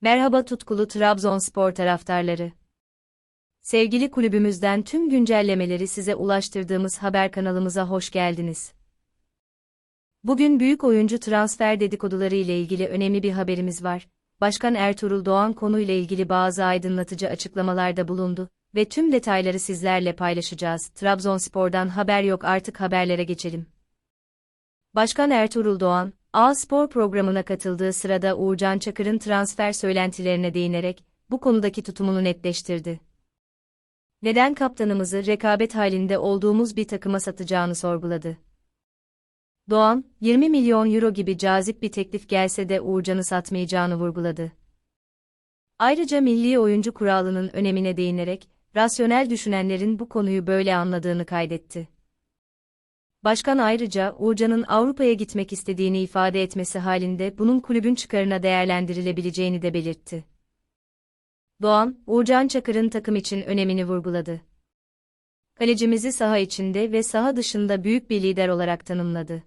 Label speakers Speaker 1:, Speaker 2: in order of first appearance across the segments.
Speaker 1: Merhaba tutkulu Trabzonspor taraftarları. Sevgili kulübümüzden tüm güncellemeleri size ulaştırdığımız haber kanalımıza hoş geldiniz. Bugün büyük oyuncu transfer dedikoduları ile ilgili önemli bir haberimiz var. Başkan Ertuğrul Doğan konuyla ilgili bazı aydınlatıcı açıklamalarda bulundu ve tüm detayları sizlerle paylaşacağız. Trabzonspor'dan haber yok artık haberlere geçelim. Başkan Ertuğrul Doğan, A Spor programına katıldığı sırada Uğurcan Çakır'ın transfer söylentilerine değinerek bu konudaki tutumunu netleştirdi. Neden kaptanımızı rekabet halinde olduğumuz bir takıma satacağını sorguladı. Doğan, 20 milyon euro gibi cazip bir teklif gelse de Uğurcan'ı satmayacağını vurguladı. Ayrıca milli oyuncu kuralının önemine değinerek, rasyonel düşünenlerin bu konuyu böyle anladığını kaydetti. Başkan ayrıca Uğurcan'ın Avrupa'ya gitmek istediğini ifade etmesi halinde bunun kulübün çıkarına değerlendirilebileceğini de belirtti. Doğan, Uğurcan Çakır'ın takım için önemini vurguladı. Kalecimizi saha içinde ve saha dışında büyük bir lider olarak tanımladı.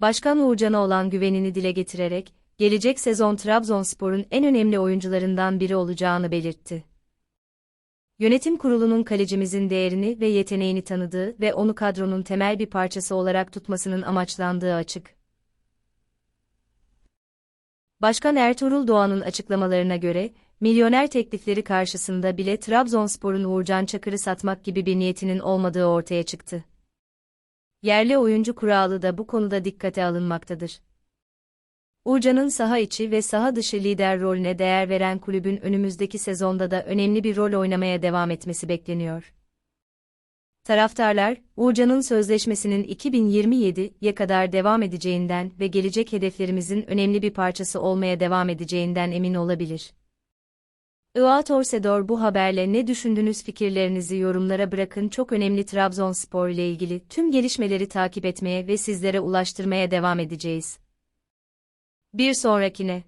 Speaker 1: Başkan Uğurcan'a olan güvenini dile getirerek, gelecek sezon Trabzonspor'un en önemli oyuncularından biri olacağını belirtti. Yönetim kurulunun kalecimizin değerini ve yeteneğini tanıdığı ve onu kadronun temel bir parçası olarak tutmasının amaçlandığı açık. Başkan Ertuğrul Doğan'ın açıklamalarına göre, milyoner teklifleri karşısında bile Trabzonspor'un Uğurcan Çakır'ı satmak gibi bir niyetinin olmadığı ortaya çıktı. Yerli oyuncu kuralı da bu konuda dikkate alınmaktadır. Uğurcan'ın saha içi ve saha dışı lider rolüne değer veren kulübün önümüzdeki sezonda da önemli bir rol oynamaya devam etmesi bekleniyor. Taraftarlar, Uğurcan'ın sözleşmesinin 2027'ye kadar devam edeceğinden ve gelecek hedeflerimizin önemli bir parçası olmaya devam edeceğinden emin olabilir. Iğa Torcedor bu haberle ne düşündünüz fikirlerinizi yorumlara bırakın çok önemli Trabzonspor ile ilgili tüm gelişmeleri takip etmeye ve sizlere ulaştırmaya devam edeceğiz. Bir sonrakine